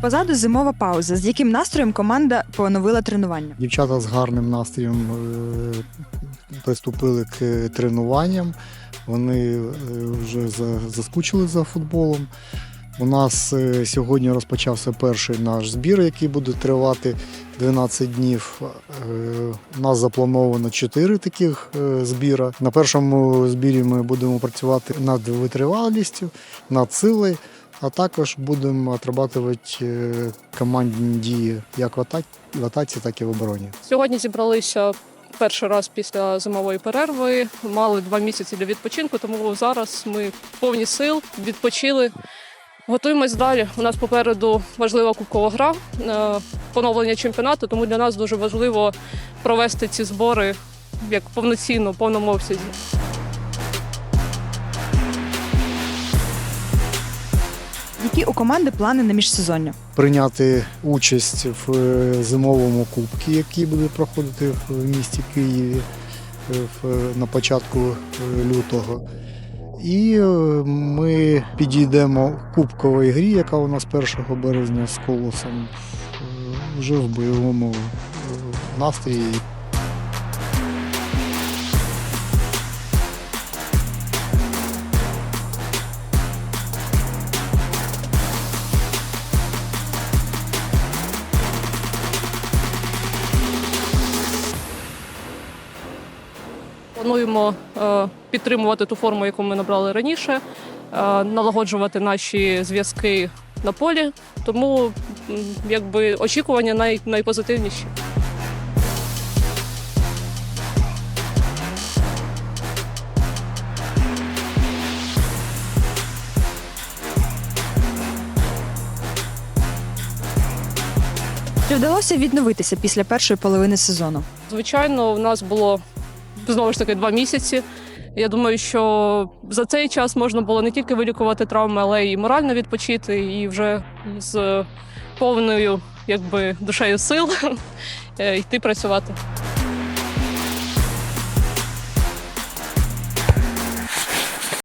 позаду зимова пауза. З яким настроєм команда поновила тренування? Дівчата з гарним настроєм е, приступили к тренуванням. Вони е, вже заскучили за футболом. У нас е, сьогодні розпочався перший наш збір, який буде тривати 12 днів. У нас заплановано 4 таких збіра. На першому збірі ми будемо працювати над витривалістю, над силою, а також будемо отрабатувати е, командні дії як в атаці, в атаці, так і в обороні. Сьогодні зібралися перший раз після зимової перерви. Мали два місяці для відпочинку, тому зараз ми повні сил, відпочили. Готуємось далі. У нас попереду важлива кубкова гра, е, поновлення чемпіонату, тому для нас дуже важливо провести ці збори як повноцінно, в повному обсязі. Які у команди плани на міжсезоння? прийняти участь в е, зимовому кубці, який буде проходити в місті Києві е, на початку е, лютого. І е, ми підійдемо в кубковій грі, яка у нас 1 березня з колосом, е, вже в бойовому е, настрої. Плануємо е, підтримувати ту форму, яку ми набрали раніше, е, налагоджувати наші зв'язки на полі. Тому якби очікування най, найпозитивніші. Чи вдалося відновитися після першої половини сезону? Звичайно, у нас було знову ж таки два місяці. Я думаю, що за цей час можна було не тільки вилікувати травми, але й морально відпочити і вже з повною якби, душею сил е, йти працювати.